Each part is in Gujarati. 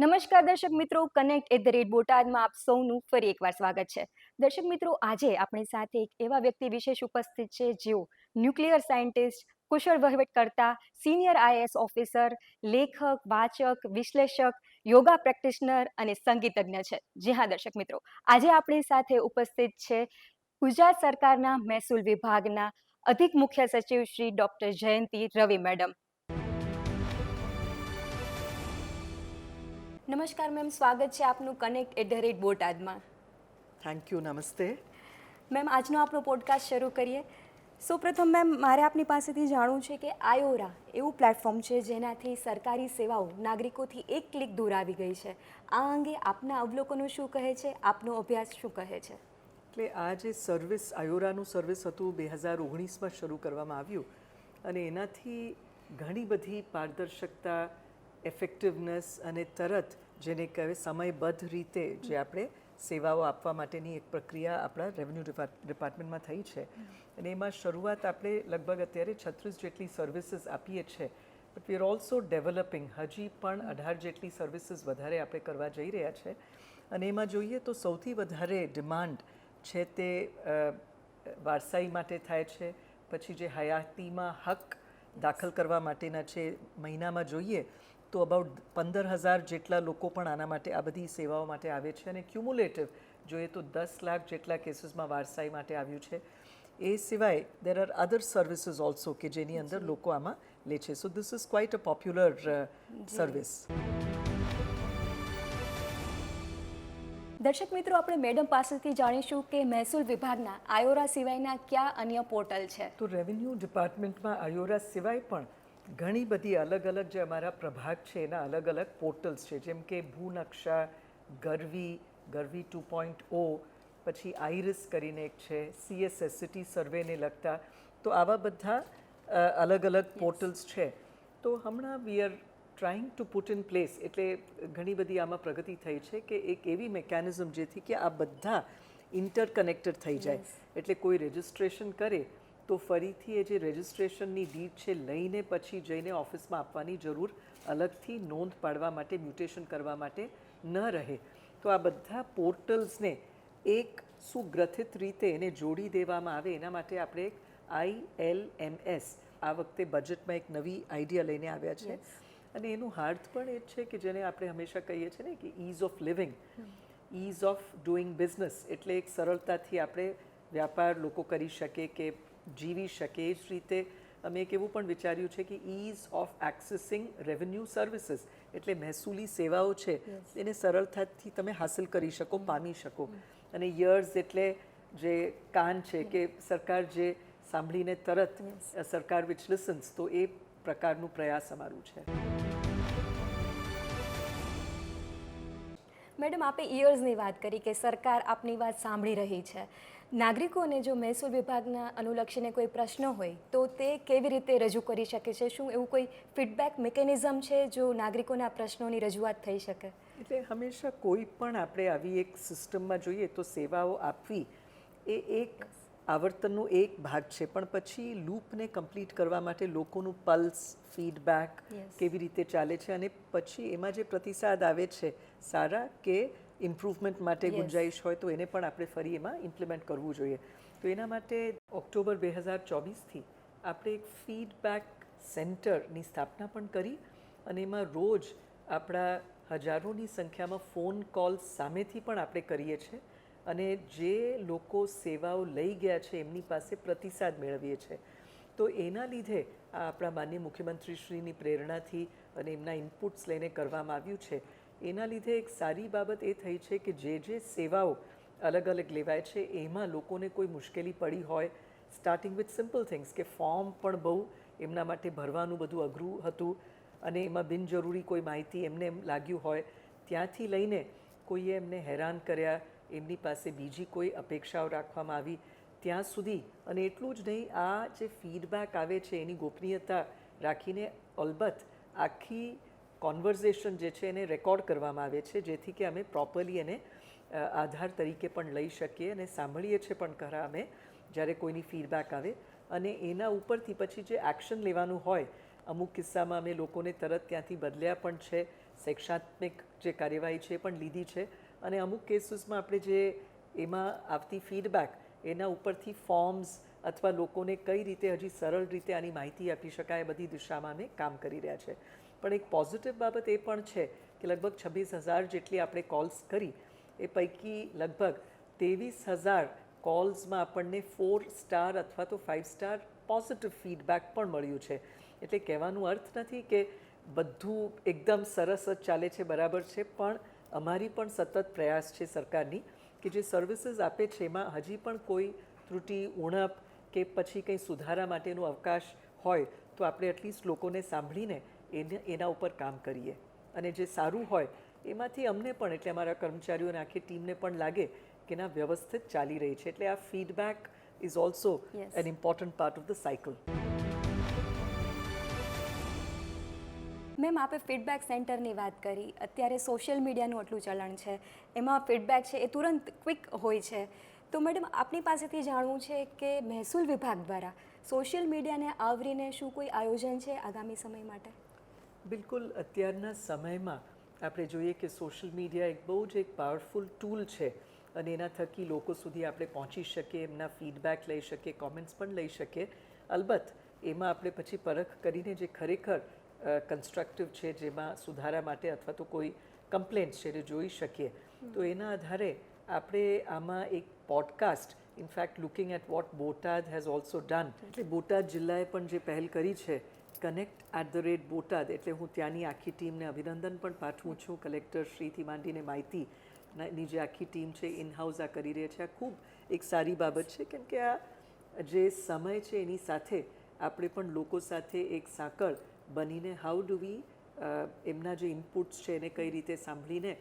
નમસ્કાર દર્શક મિત્રો કનેક્ટ એટ ધ રેટ બોટાદમાં આપ સૌનું ફરી એકવાર સ્વાગત છે. દર્શક મિત્રો, આજે આપણી સાથે એક એવા વ્યક્તિ વિશેષ ઉપસ્થિત છે જેઓ ન્યુક્લિયર સાયન્ટિસ્ટ, કુશળ વહીવટકર્તા, સિનિયર આઈએએસ ઓફિસર, લેખક, વાચક, વિશ્લેષક, યોગા પ્રેક્ટિશનર અને સંગીતજ્ઞ છે. જી હા, દર્શક મિત્રો, આજે આપણી સાથે ઉપસ્થિત છે ગુજરાત સરકારના મહેસૂલ વિભાગના અધિક મુખ્ય સચિવ શ્રી ડોક્ટર જયંતિ રવિ મેડમ. નમસ્કાર મેમ સ્વાગત છે આપનું કનેક્ટ એટ ધ રેટ બોટાદમાં. થેન્ક યુ નમસ્તે. મેમ આજનો આપણો પોડકાસ્ટ શરૂ કરીએ. સૌપ્રથમ મેમ મારે આપની પાસેથી જાણવું છે કે આયોરા એવું પ્લેટફોર્મ છે જેનાથી સરકારી સેવાઓ નાગરિકોથી એક ક્લિક દૂર આવી ગઈ છે. આ અંગે આપના અવલોકનો શું કહે છે? આપનો અભ્યાસ શું કહે છે? એટલે આ જે સર્વિસ આયોરાનું સર્વિસ હતું બે હજાર ઓગણીસમાં શરૂ કરવામાં આવ્યું. અને એનાથી ઘણી બધી પારદર્શકતા એફેક્ટિવનેસ અને તરત જેને કહેવાય સમયબદ્ધ રીતે જે આપણે સેવાઓ આપવા માટેની એક પ્રક્રિયા આપણા રેવન્યુ ડિપાર્ટમેન્ટમાં થઈ છે. અને એમાં શરૂઆત આપણે લગભગ અત્યારે છત્રીસ જેટલી સર્વિસીસ આપીએ છીએ. But we are also developing હજી પણ અઢાર જેટલી સર્વિસીસ વધારે આપણે કરવા જઈ રહ્યા છે. અને એમાં જોઈએ તો સૌથી વધારે ડિમાન્ડ છે તે વારસાઈ માટે થાય છે. પછી જે હયાતીમાં હક દાખલ કરવા માટેના છે, મહિનામાં જોઈએ તો અબાઉટ પંદર હજાર જેટલા લોકો પણ આના માટે આ બધી સેવાઓ માટે આવે છે અને ક્યુમ્યુલેટિવ જોઈએ તો દસ લાખ જેટલા કેસીસમાં વારસાઈ માટે આવ્યું છે. એ સિવાય there are other services also કે જેની અંદર લોકો આમાં લે છે. So this is quite a popular service દર્શક મિત્રો આપણે મેડમ પાસેથી જાણીશું કે મહેસૂલ વિભાગના આયોરા સિવાયના કયા અન્ય પોર્ટલ છે? તો રેવન્યુ ડિપાર્ટમેન્ટમાં આયોરા સિવાય પણ ઘણી બધી અલગ અલગ જે અમારા પ્રભાગ છે એના અલગ અલગ પોર્ટલ્સ છે. જેમ કે ભૂનકશા ગરવી ગરવી ટુ પોઈન્ટ ઓ પછી આઈરિસ કરીને એક છે સીએસએસ સિટી સર્વેને લગતા. તો આવા બધા અલગ અલગ પોર્ટલ્સ છે. તો હમણાં we are trying to put in place એટલે ઘણી બધી આમાં પ્રગતિ થઈ છે કે એક એવી મેકેનિઝમ જેથી કે આ બધા ઇન્ટરકનેક્ટેડ થઈ જાય. એટલે કોઈ રજિસ્ટ્રેશન કરે તો ફરીથી એ જે રજિસ્ટ્રેશનની ડીડ છે લઈને પછી જઈને ઓફિસમાં આપવાની જરૂર અલગથી નોંધ પાડવા માટે મ્યુટેશન કરવા માટે ન રહે. તો આ બધા પોર્ટલ્સને એક સુગ્રથિત રીતે એને જોડી દેવામાં આવે. એના માટે આપણે એક આઈ એલ એમ એસ આ વખતે બજેટમાં એક નવી આઈડિયા લઈને આવ્યા છે. અને એનું હાર્થ પણ એ જ છે કે જેને આપણે હંમેશા કહીએ છીએ ને કે ease of living ease of doing business એટલે એક સરળતાથી આપણે વ્યાપાર લોકો કરી શકે કે જીવી શકે એ જ રીતે અમે એક એવું પણ વિચાર્યું છે કે ease of accessing revenue services એટલે મહેસૂલી સેવાઓ છે એને સરળતાથી તમે હાંસલ કરી શકો પામી શકો. અને યર્સ એટલે જે કાન છે કે સરકાર જે સાંભળીને તરત સરકાર વિચ લિસન્સ તો એ પ્રકારનું પ્રયાસ અમારું છે. મેડમ આપે ઇયર્સની વાત કરી કે સરકાર આપની વાત સાંભળી રહી છે. નાગરિકોને જો મહેસૂલ વિભાગના અનુલક્ષીને કોઈ પ્રશ્ન હોય તો તે કેવી રીતે રજૂ કરી શકે છે? શું એવું કોઈ ફીડબેક મિકેનિઝમ છે જો નાગરિકોના પ્રશ્નોની રજૂઆત થઈ શકે? એટલે હંમેશા કોઈ પણ આપણે આવી એક સિસ્ટમમાં જોઈએ તો સેવાઓ આપવી એ એક આવર્તનનો એક ભાગ છે. પણ પછી લૂપને કમ્પ્લીટ કરવા માટે લોકોનું પલ્સ ફીડબેક કેવી રીતે ચાલે છે? અને પછી એમાં જે પ્રતિસાદ આવે છે સારા કે ઇમ્પ્રુવમેન્ટ માટે ગુંજાઈશ હોય તો એને પણ આપણે ફરી એમાં ઇમ્પ્લિમેન્ટ કરવું જોઈએ. તો એના માટે ઓક્ટોબર બે હજાર ચોવીસથી આપણે એક ફીડબેક સેન્ટરની સ્થાપના પણ કરી અને એમાં રોજ આપણા હજારોની સંખ્યામાં ફોન કોલ સામેથી પણ આપણે કરીએ છીએ અને જે લોકો સેવાઓ લઈ ગયા છે એમની પાસે પ્રતિસાદ મેળવીએ છીએ. તો એના લીધે આ આપણા માનનીય મુખ્યમંત્રીશ્રીની પ્રેરણાથી અને એમના ઇનપુટ્સ લઈને કરવામાં આવ્યું છે. એના લીધે એક સારી બાબત એ થઈ છે કે જે જે સેવાઓ અલગ અલગ લેવાય છે, એમાં લોકોને કોઈ મુશ્કેલી પડી હોય સ્ટાર્ટિંગ વિથ સિમ્પલ થિંગ્સ કે ફોર્મ પણ બહુ એમના માટે ભરવાનું બધું અઘરું હતું અને એમાં બિનજરૂરી કોઈ માહિતી એમને એમ લાગ્યું હોય, ત્યાંથી લઈને કોઈએ એમને હેરાન કર્યા, એમની પાસે બીજી કોઈ અપેક્ષાઓ રાખવામાં આવી, ત્યાં સુધી અને એટલું જ નહીં, આ જે ફીડબેક આવે છે એની ગોપનીયતા રાખીને અલબત્ત આખી કોન્વર્ઝેશન જે છે એને રેકોર્ડ કરવામાં આવે છે, જેથી કે અમે પ્રોપરલી એને આધાર તરીકે પણ લઈ શકીએ અને સાંભળીએ છીએ પણ ખરા અમે, જ્યારે કોઈની ફીડબેક આવે. અને એના ઉપરથી પછી જે એક્શન લેવાનું હોય, અમુક કિસ્સામાં અમે લોકોને તરત ત્યાંથી બદલ્યા પણ છે શૈક્ષાત્મિક જે કાર્યવાહી છે એ પણ લીધી છે. અને અમુક કેસીસમાં આપણે જે એમાં આવતી ફીડબેક એના ઉપરથી ફોર્મ્સ અથવા લોકોને કઈ રીતે હજી સરળ રીતે આની માહિતી આપી શકાય, બધી દિશામાં અમે કામ કરી રહ્યા છે. પણ એક પોઝિટિવ બાબત એ પણ છે કે લગભગ છવ્વીસ હજાર જેટલી આપણે કોલ્સ કરી, એ પૈકી લગભગ ત્રેવીસ હજાર કોલ્સમાં આપણને ફોર સ્ટાર અથવા તો ફાઇવ સ્ટાર પોઝિટિવ ફીડબેક પણ મળ્યું છે. એટલે કહેવાનું અર્થ નથી કે બધું એકદમ સરસ જ ચાલે છે, બરાબર છે, પણ અમારી પણ સતત પ્રયાસ છે સરકારની કે જે સર્વિસીસ આપે છે એમાં હજી પણ કોઈ ત્રુટિ, ઉણપ કે પછી કંઈ સુધારા માટેનો અવકાશ હોય તો આપણે એટલીસ્ટ લોકોને સાંભળીને એને એના ઉપર કામ કરીએ. અને જે સારું હોય એમાંથી અમને પણ એટલે અમારા કર્મચારીઓને આખી ટીમને પણ લાગે કે ના વ્યવસ્થિત ચાલી રહી છે. એટલે આ feedback is also Yes. An important part of the cycle ma'am આપે ફીડબેક સેન્ટરની વાત કરી. અત્યારે સોશિયલ મીડિયાનું આટલું ચલણ છે. એમાં ફીડબેક છે એ તુરંત ક્વિક હોય છે. તો મેડમ આપની પાસેથી જાણવું છે કે મહેસૂલ વિભાગ દ્વારા સોશિયલ મીડિયાને આવરીને શું કોઈ આયોજન છે આગામી સમય માટે? બિલકુલ અત્યારના સમયમાં આપણે જોઈએ કે સોશિયલ મીડિયા એક બહુ જ એક પાવરફુલ ટૂલ છે અને એના થકી લોકો સુધી આપણે પહોંચી શકીએ એમના ફીડબેક લઈ શકીએ કોમેન્ટ્સ પણ લઈ શકીએ અલબત્ત એમાં આપણે પછી પરખ કરીને જે ખરેખર કન્સ્ટ્રક્ટિવ છે જેમાં સુધારા માટે અથવા તો કોઈ કમ્પ્લેન્ટ્સ છે જે જોઈ શકીએ. તો એના આધારે આપણે આમાં એક podcast in fact looking at what Botad has also done એટલે બોટાદ જિલ્લાએ પણ જે પહેલ કરી છે connect at the rate Botad. એટલે હું ત્યાંની આખી ટીમને અભિનંદન પણ પાઠવું છું. કલેક્ટર શ્રીથી માંડીને માહિતી ની જે આખી ટીમ છે ઇન હાઉસ આ કરી રહી છે. આ ખૂબ એક સારી બાબત છે, કેમ કે આ જે સમય છે, એની સાથે આપણે પણ લોકો સાથે એક સાંકળ બનીને હાઉ ડુ વી એમના જે ઇનપુટ્સ છે, એને કઈ રીતે સાંભળીને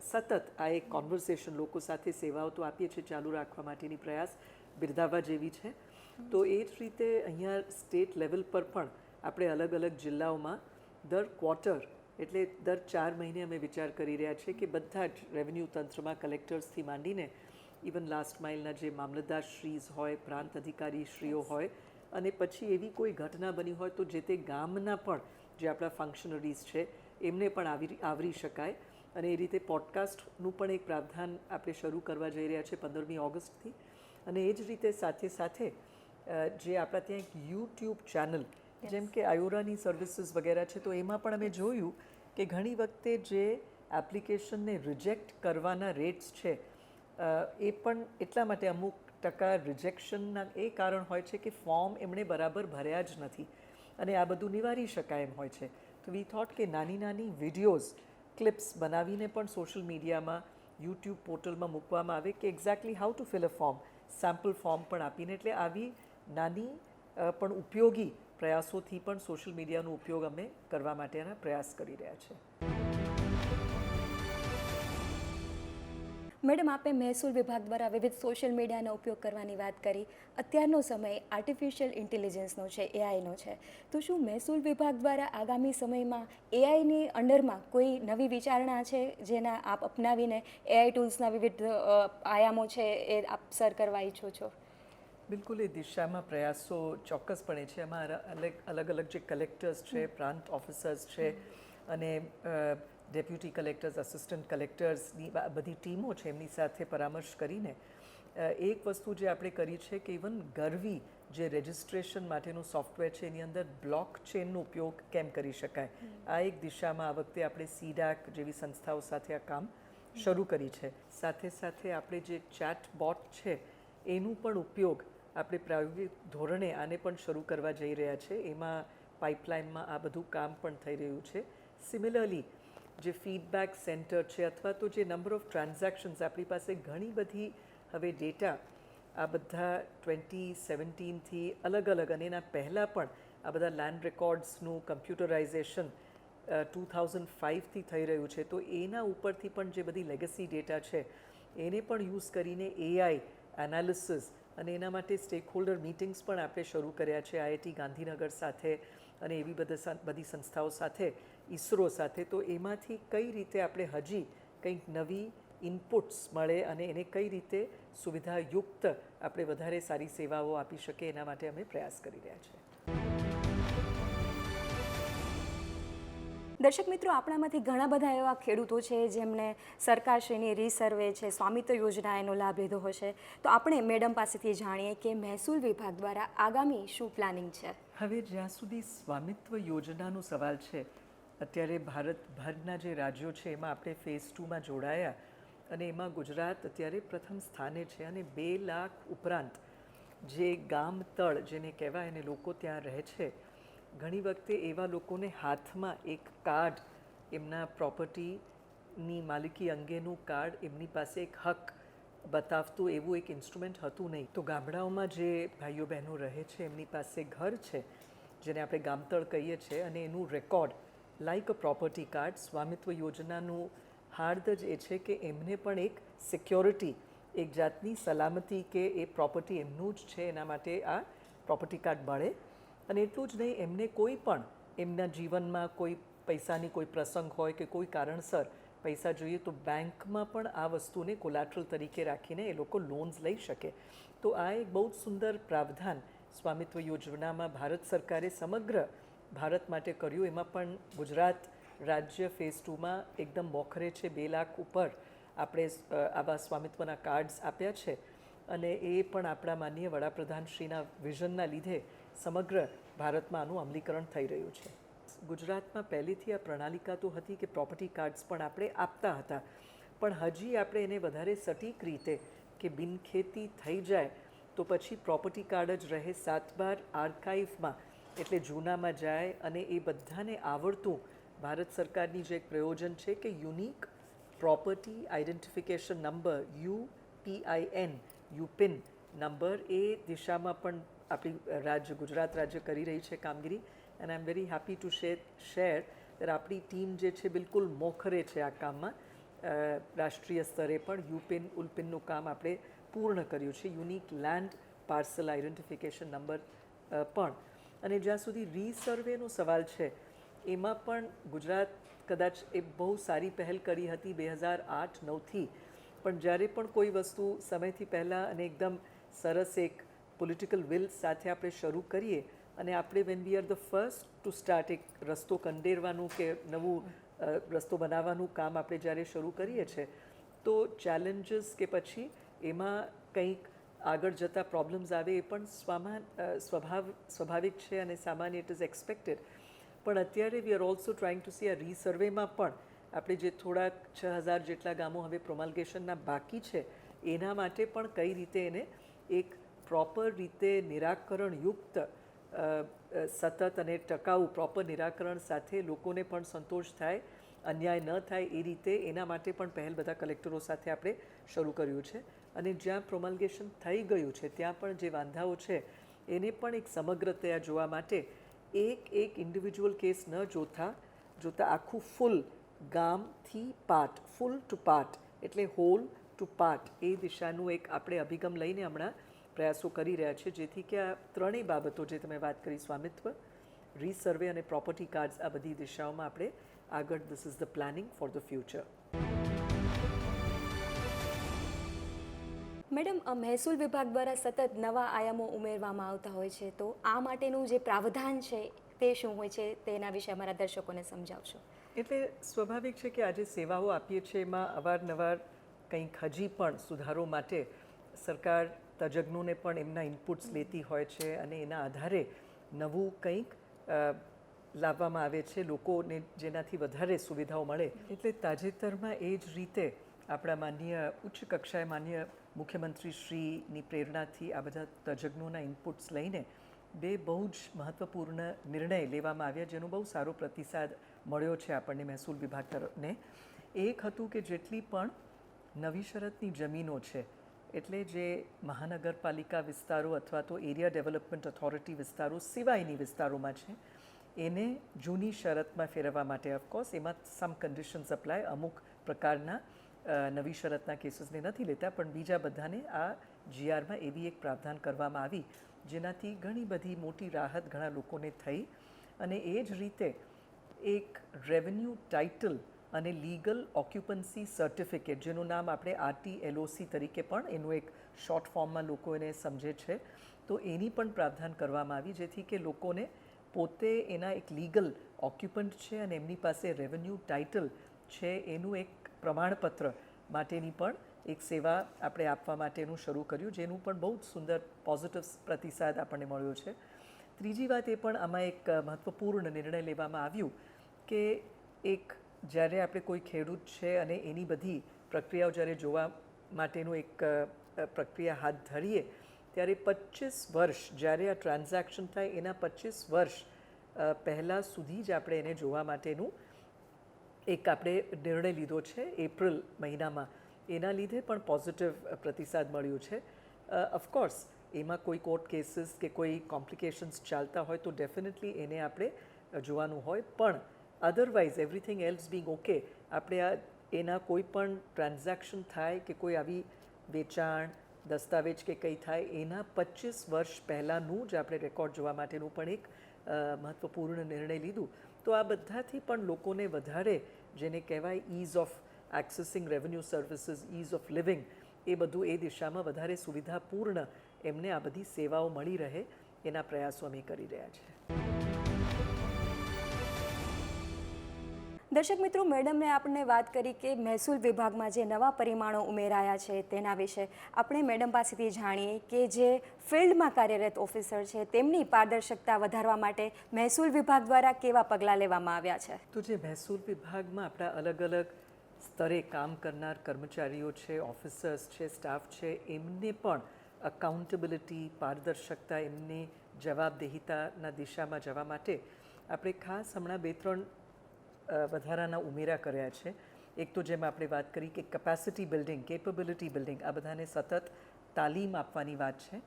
સતત આ એક કોન્વર્સેશન લોકો સાથે સેવાઓ તો આપીએ છીએ, ચાલુ રાખવા માટેની પ્રયાસ બિરદાવવા જેવી છે. તો એ જ રીતે અહીંયા સ્ટેટ લેવલ પર પણ આપણે અલગ અલગ જિલ્લાઓમાં દર ક્વાર્ટર એટલે દર ચાર મહિને અમે વિચાર કરી રહ્યા છીએ કે બધા જ રેવન્યુ તંત્રમાં કલેક્ટર્સથી માંડીને ઇવન લાસ્ટ માઇલના જે મામલતદાર શ્રીઝ હોય પ્રાંત અધિકારી શ્રીઓ હોય અને પછી એવી કોઈ ઘટના બની હોય તો જે તે ગામના પણ જે આપણા ફંક્શનરીઝ છે એમને પણ આવી આવરી શકાય. અને એ રીતે પોડકાસ્ટનું પણ એક પ્રાવધાન આપણે શરૂ કરવા જઈ રહ્યા છે પંદરમી ઓગસ્ટથી. અને એ જ રીતે સાથે સાથે જે આપણા ત્યાં એક યુટ્યુબ ચેનલ જેમ કે આયોરાની સર્વિસીસ વગેરે છે, તો એમાં પણ અમે જોયું કે ઘણી વખતે જે એપ્લિકેશનને રિજેક્ટ કરવાના રેટ્સ છે એ પણ એટલા માટે અમુક ટકા રિજેક્શનના એ કારણ હોય છે કે ફોર્મ એમણે બરાબર ભર્યા જ નથી અને આ બધું નિવારી શકાય એમ હોય છે. તો વી થોટ કે નાની નાની વિડીયોઝ ક્લિપ્સ બનાવીને પણ સોશિયલ મીડિયામાં યુટ્યુબ પોર્ટલમાં મૂકવામાં આવે કે exactly how to fill a form sample form પણ આપીને, એટલે આવી નાની પણ ઉપયોગી પ્રયાસોથી પણ સોશિયલ મીડિયાનો ઉપયોગ અમે કરવા માટેના પ્રયાસ કરી રહ્યા છીએ મેડમ, આપે મહેસૂલ વિભાગ દ્વારા વિવિધ સોશિયલ મીડિયાનો ઉપયોગ કરવાની વાત કરી. અત્યારનો સમય આર્ટિફિશિયલ ઇન્ટેલિજન્સનો છે એઆઈનો છે. તો શું મહેસૂલ વિભાગ દ્વારા આગામી સમયમાં એઆઈની અંડરમાં કોઈ નવી વિચારણા છે, જેના આપ અપનાવીને એઆઈ ટૂલ્સના વિવિધ આયામો છે એ આપ સર કરવા ઈચ્છો છો? બિલકુલ એ દિશામાં પ્રયાસો ચોક્કસપણે છે. એમાં અલગ અલગ અલગ જે કલેક્ટર્સ છે પ્રાંત ઓફિસર્સ છે અને ડેપ્યુટી કલેક્ટર્સ અસિસ્ટન્ટ કલેક્ટર્સની બધી ટીમો છે એમની સાથે પરામર્શ કરીને એક વસ્તુ જે આપણે કરી છે કે ઇવન ગરવી જે રજિસ્ટ્રેશન માટેનું સોફ્ટવેર છે એની અંદર બ્લોક ચેનનો ઉપયોગ કેમ કરી શકાય? આ એક દિશામાં આ વખતે આપણે સીડાક જેવી સંસ્થાઓ સાથે આ કામ શરૂ કરી છે. સાથે સાથે આપણે જે ચેટ બોટ છે એનું પણ ઉપયોગ આપણે પ્રાયોગિક ધોરણે આને પણ શરૂ કરવા જઈ રહ્યા છે. એમાં પાઇપલાઇનમાં આ બધું કામ પણ થઈ રહ્યું છે. સિમિલરલી જે ફીડબેક સેન્ટર છે અથવા તો જે નંબર ઓફ ટ્રાન્ઝેક્શન્સ આપણી પાસે ઘણી બધી હવે ડેટા આ બધા ટ્વેન્ટી સેવન્ટીનથી અલગ અલગ અને એના પહેલાં પણ આ બધા લેન્ડ રેકોર્ડ્સનું કમ્પ્યુટરાઇઝેશન ટુ થાઉઝન્ડ ફાઇવથી થઈ રહ્યું છે. તો એના ઉપરથી પણ જે બધી લેગસી ડેટા છે, એને પણ યુઝ કરીને એઆઈ એનાલિસિસ અને એના માટે સ્ટેક હોલ્ડર મિટિંગ્સ પણ આપણે શરૂ કર્યા છે આઈઆઈટી ગાંધીનગર સાથે અને એવી બધા બધી સંસ્થાઓ સાથે, ઈસરો સાથે. તો એમાંથી કઈ રીતે આપણે હજી કંઈક નવી ઇનપુટ્સ મળે અને એને કઈ રીતે સુવિધાયુક્ત આપણે વધારે સારી સેવાઓ આપી શકીએ એના માટે અમે પ્રયાસ કરી રહ્યા છીએ. દર્શક મિત્રો, આપણામાંથી ઘણા બધા એવા ખેડૂતો છે જેમણે સરકારશ્રીની રીસર્વે છે, સ્વામિત્વ યોજના એનો લાભ લીધો હશે. તો આપણે મેડમ પાસેથી જાણીએ કે મહેસૂલ વિભાગ દ્વારા આગામી શું પ્લાનિંગ છે? હવે જ્યાં સુધી સ્વામિત્વ યોજનાનો સવાલ છે, અત્યારે ભારતભરના જે રાજ્યો છે, એમાં આપણે ફેઝ ટુમાં જોડાયા અને એમાં ગુજરાત અત્યારે પ્રથમ સ્થાને છે અને બે લાખ ઉપરાંત જે ગામ તળ, જેને કહેવાય અને લોકો ત્યાં રહે છે ઘણી વખતે એવા લોકોને હાથમાં એક કાર્ડ એમના પ્રોપર્ટીની માલિકી અંગેનું કાર્ડ એમની પાસે એક હક બતાવતું એવું એક ઇન્સ્ટ્રુમેન્ટ હતું નહીં. તો ગામડાઓમાં જે ભાઈઓ બહેનો રહે છે, એમની પાસે ઘર છે, જેને આપણે ગામતળ કહીએ છીએ, અને એનું record like a property card સ્વામિત્વ યોજનાનું હાર્દ જ એ છે કે એમને પણ એક સિક્યોરિટી એક જાતની સલામતી કે એ પ્રોપર્ટી એમનું જ છે, એના માટે આ પ્રોપર્ટી કાર્ડ મળે. અને એટલું જ નહીં, એમને કોઈ પણ, એમના જીવનમાં કોઈ પૈસાની કોઈ પ્રસંગ હોય કે કોઈ કારણસર પૈસા જોઈએ તો બેંકમાં પણ આ વસ્તુને કોલાટ્રલ તરીકે રાખીને એ લોકો લોન્સ લઈ શકે. તો આ એક બહુ જ સુંદર પ્રાવધાન સ્વામિત્વ યોજનામાં ભારત સરકારે સમગ્ર ભારત માટે કર્યું. એમાં પણ ગુજરાત રાજ્ય ફેઝ ટુમાં એકદમ મોખરે છે, બે લાખ ઉપર આપણે આવા સ્વામિત્વના કાર્ડ્સ આપ્યા છે. અને એ પણ આપણા માનનીય વડાપ્રધાનશ્રીના વિઝનના લીધે સમગ્ર ભારતમાં આનું અમલીકરણ થઈ રહ્યું છે. ગુજરાતમાં પહેલીથી આ પ્રણાલિકા તો હતી કે પ્રોપર્ટી કાર્ડ્સ પણ આપણે આપતા હતા. પણ હજી આપણે એને વધારે સટીક રીતે કે બિનખેતી થઈ જાય તો પછી પ્રોપર્ટી કાર્ડ જ રહે સાત બાર આર્કાઇવમાં એટલે જૂનામાં જાય અને એ બધાને આવડતું ભારત સરકારની જે એક પ્રયોજન છે કે unique property identification number U P I N UPIN number એ દિશામાં પણ આપણી રાજ્ય, ગુજરાત રાજ્ય કરી રહી છે કામગીરી. And I am very happy to share share that આપણી ટીમ જે છે બિલકુલ મોખરે છે આ કામમાં. રાષ્ટ્રીય સ્તરે પણ યુપિન, ઉલ્પિનનું કામ આપણે પૂર્ણ કર્યું છે. Unique land parcel identification number પણ. અને જ્યાં સુધી રીસર્વેનો સવાલ છે, એમાં પણ ગુજરાત કદાચ એ બહુ સારી પહેલ કરી હતી બે હજાર આઠ નવથી. પણ જ્યારે પણ કોઈ વસ્તુ સમયથી પહેલાં અને એકદમ સરસ એક પોલિટિકલ વિલ સાથે આપણે શરૂ કરીએ અને આપણે when we are the first to start એક રસ્તો કંડેરવાનું કે નવું રસ્તો બનાવવાનું કામ આપણે જ્યારે શરૂ કરીએ છીએ તો ચેલેન્જીસ કે પછી એમાં કંઈક આગળ જતા પ્રોબ્લેમ્સ આવે એ પણ સ્વામાન સ્વભાવ, સ્વાભાવિક છે અને સામાન્ય ઇટ ઇઝ એક્સપેક્ટેડ પણ અત્યારે we are also trying to see આ રીસર્વેમાં પણ આપણે જે થોડાક છ હજાર જેટલા ગામો હવે પ્રોમાલ્ગેશનના બાકી છે, એના માટે પણ કઈ રીતે એને એક પ્રોપર રીતે નિરાકરણયુક્ત સતત અને ટકાઉ પ્રોપર નિરાકરણ સાથે લોકોને પણ સંતોષ થાય, અન્યાય ન થાય એ રીતે એના માટે પણ પહેલ બધા કલેક્ટરો સાથે આપણે શરૂ કર્યું છે. અને જ્યાં પ્રોમલ્ગેશન થઈ ગયું છે, ત્યાં પણ જે વાંધાઓ છે, એને પણ એક સમગ્રતયા જોવા માટે એક એક ઇન્ડિવિજ્યુઅલ કેસ ન જોતા જોતા આખું ફૂલ ગામથી પાર્ટ ફૂલ ટુ પાર્ટ એટલે હોલ ટુ પાર્ટ એ દિશાનું એક આપણે અભિગમ લઈને હમણાં પ્રયાસો કરી રહ્યા છે જેથી કે આ ત્રણેય બાબતો જે તમે વાત કરી સ્વામિત્વ રીસર્વે અને પ્રોપર્ટી કાર્ડ્સ આ બધી દિશાઓમાં આપણે આગળ this is the planning for the future madam મહેસૂલ વિભાગ દ્વારા સતત નવા આયામો ઉમેરવામાં આવતા હોય છે તો આ માટેનું જે પ્રાવધાન છે તે શું હોય છે તેના વિશે અમારા દર્શકોને સમજાવશો. એટલે સ્વાભાવિક છે કે આજે સેવાઓ આપીએ છીએ એમાં અવારનવાર કંઈક હજી પણ સુધારો માટે સરકાર તજજ્ઞોને પણ એમના ઇનપુટ્સ લેતી હોય છે અને એના આધારે નવું કંઈક લાવવામાં આવે છે, લોકોને જેનાથી વધારે સુવિધાઓ મળે. એટલે તાજેતરમાં એ જ રીતે આપણા માનનીય ઉચ્ચ કક્ષાએ માન્ય મુખ્યમંત્રી શ્રીની પ્રેરણાથી આ બધા તજજ્ઞોના ઇનપુટ્સ લઈને બે બહુ જ મહત્ત્વપૂર્ણ નિર્ણય લેવામાં આવ્યા, જેનો બહુ સારો પ્રતિસાદ મળ્યો છે આપણને મહેસૂલ વિભાગ તરફને એક હતું કે જેટલી પણ નવી શરતની જમીનો છે એટલે જે મહાનગરપાલિકા વિસ્તારો અથવા તો એરિયા ડેવલપમેન્ટ ઓથોરિટી વિસ્તારો સિવાયની વિસ્તારોમાં છે, એને જૂની શરતમાં ફેરવવા માટે ઓફકોર્સ એમાં સમ કન્ડિશન્સ અપ્લાય અમુક પ્રકારના નવી શરતના કેસીસને નથી લેતા, પણ બીજા બધાને આ જીઆરમાં એવી એક પ્રાવધાન કરવામાં આવી, જેનાથી ઘણી બધી મોટી રાહત ઘણા લોકોને થઈ. અને એ જ રીતે એક રેવન્યુ ટાઇટલ અને લીગલ ઓક્યુપન્સી સર્ટિફિકેટ, જેનું નામ આપણે આરટી એલઓસી તરીકે પણ એનું એક શોર્ટ ફોર્મમાં લોકો એને સમજે છે, તો એની પણ પ્રાવધાન કરવામાં આવી, જેથી કે લોકોને પોતે એના એક લીગલ ઓક્યુપન્ટ છે અને એમની પાસે રેવન્યુ ટાઇટલ છે, એનું એક પ્રમાણપત્ર માટેની પણ એક સેવા આપણે આપવા માટેનું શરૂ કર્યું, જેનું પણ બહુ જ સુંદર પોઝિટિવ પ્રતિસાદ આપણને મળ્યો છે. ત્રીજી વાત એ પણ આમાં એક મહત્ત્વપૂર્ણ નિર્ણય લેવામાં આવ્યું કે એક જ્યારે આપણે કોઈ ખેડૂત છે અને એની બધી પ્રક્રિયાઓ જ્યારે જોવા માટેનું એક પ્રક્રિયા હાથ ધરીએ, ત્યારે પચીસ વર્ષ જ્યારે આ ટ્રાન્ઝેક્શન થાય એના પચીસ વર્ષ પહેલાં સુધી જ આપણે એને જોવા માટેનું એક આપણે નિર્ણય લીધો છે એપ્રિલ મહિનામાં. એના લીધે પણ પોઝિટિવ પ્રતિસાદ મળ્યો છે. ઓફકોર્સ એમાં કોઈ કોર્ટ કેસીસ કે કોઈ કોમ્પ્લિકેશન્સ ચાલતા હોય તો ડેફિનેટલી એને આપણે જોવાનું હોય. પણ otherwise everything else being okay આપણે આ એના કોઈ પણ ટ્રાન્ઝેક્શન થાય કે કોઈ આવી વેચાણ, દસ્તાવેજ કે કંઈ થાય, એના પચીસ વર્ષ પહેલાંનું જ આપણે રેકોર્ડ જોવા માટેનું પણ એક મહત્ત્વપૂર્ણ નિર્ણય લીધું. તો આ બધાથી પણ લોકોને વધારે જેને કહેવાય ease of accessing revenue services ease of living એ બધું એ દિશામાં વધારે સુવિધાપૂર્ણ એમને આ બધી સેવાઓ મળી રહે એના પ્રયાસો અમે કરી રહ્યા છીએ. દર્શક મિત્રો, મેડમે આપણને વાત કરી કે મહેસૂલ વિભાગમાં જે નવા પરિમાણો ઉમેરાયા છે તેના વિશે આપણે મેડમ પાસેથી જાણીએ કે જે ફિલ્ડમાં કાર્યરત ઓફિસર છે તેમની પારદર્શકતા વધારવા માટે મહેસૂલ વિભાગ દ્વારા કેવા પગલાં લેવામાં આવ્યા છે? તો જે મહેસૂલ વિભાગમાં આપણા અલગ અલગ સ્તરે કામ કરનાર કર્મચારીઓ છે, ઓફિસર્સ છે, સ્ટાફ છે, એમને પણ અકાઉન્ટેબિલિટી પારદર્શકતા, એમની જવાબદેહિતાના દિશામાં જવા માટે આપણે ખાસ હમણાં બે ત્રણ વધારાના ઉમેરા કર્યા છે. એક તો જેમ આપણે વાત કરી કે કેપેસિટી બિલ્ડિંગ કેપેબિલિટી બિલ્ડિંગ આ બધાને સતત તાલીમ આપવાની વાત છે.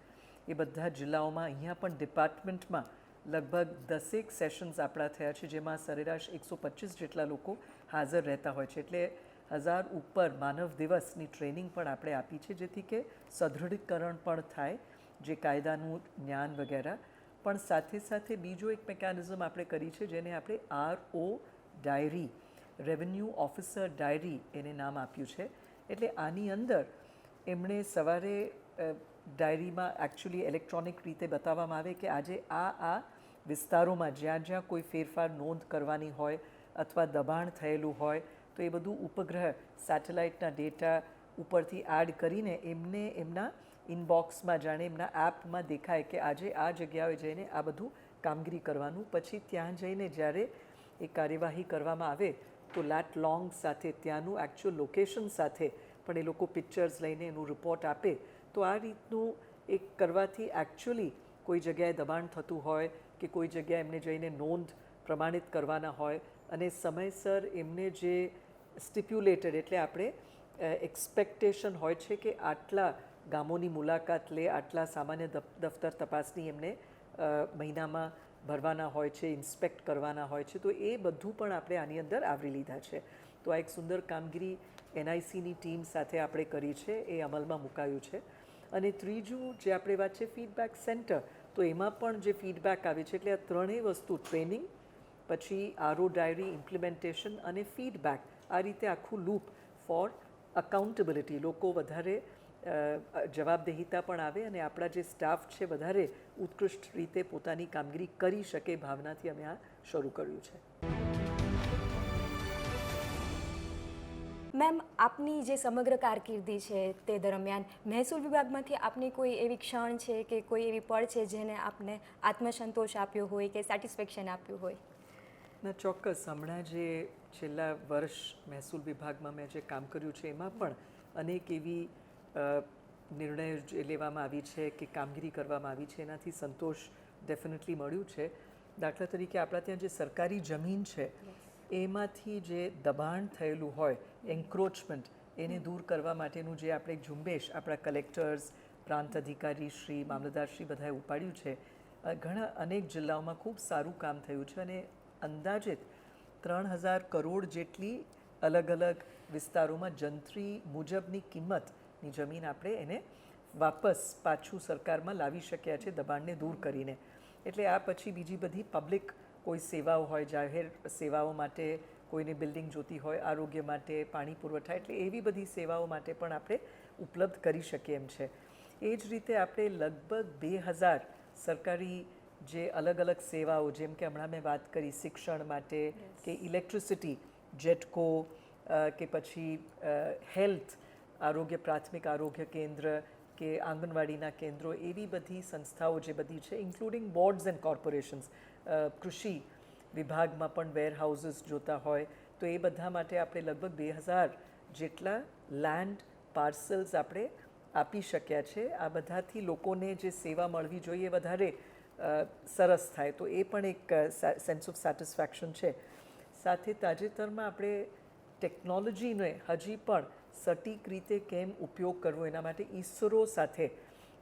એ બધા જિલ્લાઓમાં અહીંયા પણ ડિપાર્ટમેન્ટમાં લગભગ દસેક સેશન્સ આપણા થયા છે, જેમાં સરેરાશ એકસો પચીસ જેટલા લોકો હાજર રહેતા હોય છે. એટલે હજાર ઉપર માનવ દિવસની ટ્રેનિંગ પણ આપણે આપી છે, જેથી કે સદૃઢીકરણ પણ થાય, જે કાયદાનું જ્ઞાન વગેરે. પણ સાથે સાથે બીજો એક મિકેનિઝમ આપણે કરી છે, જેને આપણે R O diary revenue officer diary એને નામ આપ્યું છે. એટલે આની અંદર એમણે સવારે ડાયરીમાં એકચ્યુઅલી ઇલેક્ટ્રોનિક રીતે બતાવવામાં આવે કે આજે આ આ વિસ્તારોમાં જ્યાં જ્યાં કોઈ ફેરફાર નોંધ કરવાની હોય અથવા દબાણ થયેલું હોય તો એ બધું ઉપગ્રહ સેટેલાઇટના ડેટા ઉપરથી એડ કરીને એમને એમના ઇનબોક્સમાં જાણે એમના એપમાં દેખાય કે આજે આ જગ્યાએ જઈને આ બધું કામગીરી કરવાનું. પછી ત્યાં જઈને જ્યારે એ કાર્યવાહી કરવામાં આવે તો લેટ લોંગ સાથે ત્યાંનું એકચ્યુઅલ લોકેશન સાથે પણ એ લોકો પિક્ચર્સ લઈને એનું રિપોર્ટ આપે. તો આ રીતનું એક કરવાથી એકચ્યુઅલી કોઈ જગ્યાએ દબાણ થતું હોય કે કોઈ જગ્યાએ એમને જઈને નોંધ પ્રમાણિત કરવાના હોય અને સમયસર એમને જે સ્ટિપ્યુલેટેડ એટલે આપણે એક્સપેક્ટેશન હોય છે કે આટલા ગામોની મુલાકાત લે, આટલા સામાન્ય દફ- દફતર તપાસની એમને મહિનામાં ભરવાના હોય છે, ઇન્સ્પેક્ટ કરવાના હોય છે, તો એ બધું પણ આપણે આની અંદર આવરી લીધા છે. તો આ એક સુંદર કામગીરી એનઆઈસીની ટીમ સાથે આપણે કરી છે, એ અમલમાં મુકાયું છે. અને ત્રીજું જે આપણે વાત છે, ફીડબેક સેન્ટર, તો એમાં પણ જે ફીડબેક આવે છે, એટલે આ ત્રણેય વસ્તુ, ટ્રેનિંગ, પછી આરો ડાયરી ઇમ્પ્લિમેન્ટેશન અને ફીડબેક, આ રીતે આખું લૂપ ફોર અકાઉન્ટેબિલિટી, લોકો વધારે જવાબદેહિતા પણ આવે અને આપણા જે સ્ટાફ છે વધારે ઉત્કૃષ્ટ રીતે પોતાની કામગીરી કરી શકે ભાવનાથી અમે આ શરૂ કર્યું છે. મેમ આપની જે સમગ્ર કારકિર્દી છે તે દરમિયાન મહેસૂલ વિભાગમાંથી આપની કોઈ એવી ક્ષણ છે કે કોઈ એવી પળ છે જેને આપને આત્મસંતોષ આપ્યો હોય કે સેટિસ્ફેક્શન આપ્યું હોય? ના ચોક્કસ. હમણાં જે છેલ્લા વર્ષ મહેસૂલ વિભાગમાં મેં જે કામ કર્યું છે એમાં પણ અનેક એવી નિર્ણયો જે લેવામાં આવી છે કે કામગીરી કરવામાં આવી છે એનાથી સંતોષ ડેફિનેટલી મળ્યું છે. દાખલા તરીકે આપણા ત્યાં જે સરકારી જમીન છે એમાંથી જે દબાણ થયેલું હોય એન્ક્રોચમેન્ટ એને દૂર કરવા માટેનું જે આપણે ઝુંબેશ આપણા કલેક્ટર્સ પ્રાંત અધિકારી શ્રી મામલતદારશ્રી બધાએ ઉપાડ્યું છે. ઘણા અનેક જિલ્લાઓમાં ખૂબ સારું કામ થયું છે અને અંદાજિત ત્રણ હજાર કરોડ જેટલી અલગ અલગ વિસ્તારોમાં જંત્રી મુજબની કિંમતની જમીન આપણે એને વાપસ પાછું સરકારમાં લાવી શક્યા છે દબાણને દૂર કરીને. એટલે આ પછી બીજી બધી પબ્લિક કોઈ સેવાઓ હોય જાહેર સેવાઓ માટે કોઈને બિલ્ડિંગ જોતી હોય આરોગ્ય માટે પાણી પુરવઠા એટલે એવી બધી સેવાઓ માટે પણ આપણે ઉપલબ્ધ કરી શકીએ એમ છે. એ જ રીતે આપણે લગભગ બે હજાર સરકારી જે અલગ અલગ સેવાઓ જેમ કે હમણાં મેં વાત કરી શિક્ષણ માટે કે ઇલેક્ટ્રિસિટી જેટકો કે પછી હેલ્થ આરોગ્ય પ્રાથમિક આરોગ્ય કેન્દ્ર કે આંગણવાડીના કેન્દ્રો, એવી બધી સંસ્થાઓ જે બધી છે ઇન્ક્લુડિંગ બોર્ડ્સ એન્ડ કોર્પોરેશન્સ કૃષિ વિભાગમાં પણ વેરહાઉસીસ જોતા હોય, તો એ બધા માટે આપણે લગભગ બે હજાર જેટલા લેન્ડ પાર્સલ્સ આપણે આપી શક્યા છે. આ બધાથી લોકોને જે સેવા મળવી જોઈએ વધારે સરસ થાય. તો એ પણ એક સેન્સ ઓફ સેટિસ્ફેક્શન છે. સાથે તાજેતરમાં આપણે ટેકનોલોજીને હજી પણ સટીક રીતે કેમ ઉપયોગ કરવો એના માટે ઈસરો સાથે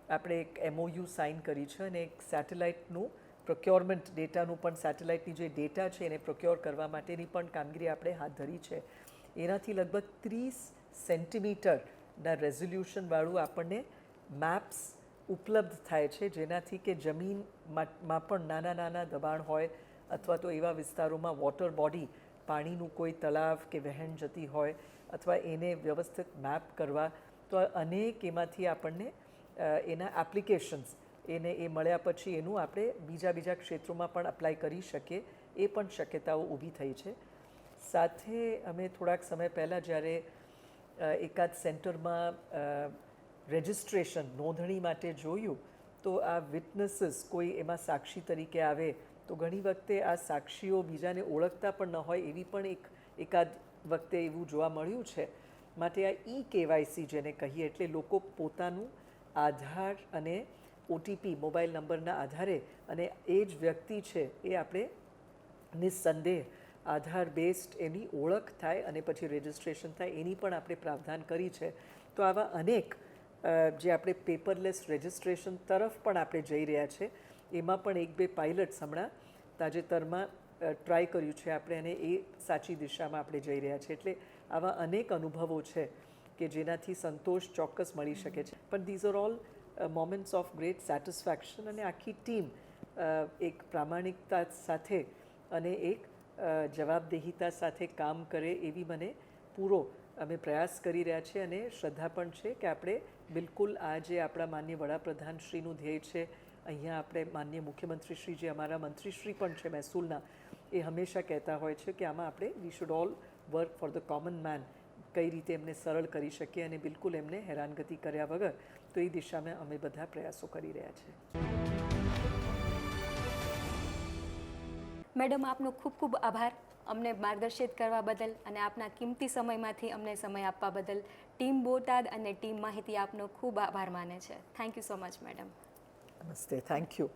આપણે એક એમઓયુ સાઇન કરી છે અને એક સેટેલાઇટનું પ્રોક્યોરમેન્ટ ડેટાનું પણ સેટેલાઇટની જે ડેટા છે એને પ્રોક્યોર કરવા માટેની પણ કામગીરી આપણે હાથ ધરી છે. એનાથી લગભગ ત્રીસ સેન્ટીમીટરના રેઝોલ્યુશનવાળું આપણને મેપ્સ ઉપલબ્ધ થાય છે, જેનાથી કે જમીનમાં પણ નાના નાના દબાણ હોય અથવા તો એવા વિસ્તારોમાં વોટર બોડી પાણીનું કોઈ તળાવ કે વહેણ જતી હોય અથવા એને વ્યવસ્થિત મેપ કરવા, તો અનેક એમાંથી આપણને એના એપ્લિકેશન્સ એને એ મળ્યા પછી એનું આપણે બીજા બીજા ક્ષેત્રોમાં પણ અપ્લાય કરી શકીએ, એ પણ શક્યતાઓ ઊભી થઈ છે. સાથે અમે થોડાક સમય પહેલાં જ્યારે એકાદ સેન્ટરમાં રજિસ્ટ્રેશન નોંધણી માટે જોયું, તો આ વિટનેસીસ કોઈ એમાં સાક્ષી તરીકે આવે, તો ઘણી વખતે આ સાક્ષીઓ બીજાને ઓળખતા પણ ન હોય એવી પણ એક એકાદ વખતે એવું જોવા મળ્યું છે. માટે આ ઈ કેવાયસી જેને કહીએ એટલે લોકો પોતાનું આધાર અને ઓટીપી મોબાઈલ નંબરના આધારે અને એ જ વ્યક્તિ છે એ આપણે નિસંદેહ આધાર બેસ્ડ એની ઓળખ થાય અને પછી રજિસ્ટ્રેશન થાય એની પણ આપણે પ્રાવધાન કરી છે. તો આવા અનેક જે આપણે પેપરલેસ રજિસ્ટ્રેશન તરફ પણ આપણે જઈ રહ્યા છે. એમાં પણ એક બે પાયલટ્સ હમણાં તાજેતરમાં ટ્રાય કર્યું છે આપણે અને એ સાચી દિશામાં આપણે જઈ રહ્યા છીએ એટલે આવા અનેક અનુભવો છે કે જેનાથી સંતોષ ચોક્કસ મળી શકે છે. પણ these are all moments of great satisfaction અને આખી ટીમ એક પ્રામાણિકતા સાથે અને એક જવાબદેહિતા સાથે કામ કરે એવી મને પૂરો અમે પ્રયાસ કરી રહ્યા છીએ અને શ્રદ્ધા પણ છે કે આપણે બિલકુલ આ જે આપણા માન્ય વડાપ્રધાનશ્રીનું ધ્યેય છે, અહીંયા આપણે માન્ય મુખ્યમંત્રીશ્રી જે અમારા મંત્રીશ્રી પણ છે મહેસૂલના એ હંમેશા કહેતા હોય છે કે આમાં આપણે we should all work for the common man કઈ રીતે એમને સરળ કરી શકીએ અને બિલકુલ એમને હેરાનગતિ કર્યા વગર. તો એ દિશામાં અમે બધા પ્રયાસો કરી રહ્યા છીએ મેડમ આપનો ખૂબ ખૂબ આભાર અમને માર્ગદર્શિત કરવા બદલ અને આપના કિંમતી સમયમાંથી અમને સમય આપવા બદલ. ટીમ બોટાદ અને ટીમ માહિતી આપનો ખૂબ આભાર માને છે. Thank you so much madam નમસ્તે થેન્ક યુ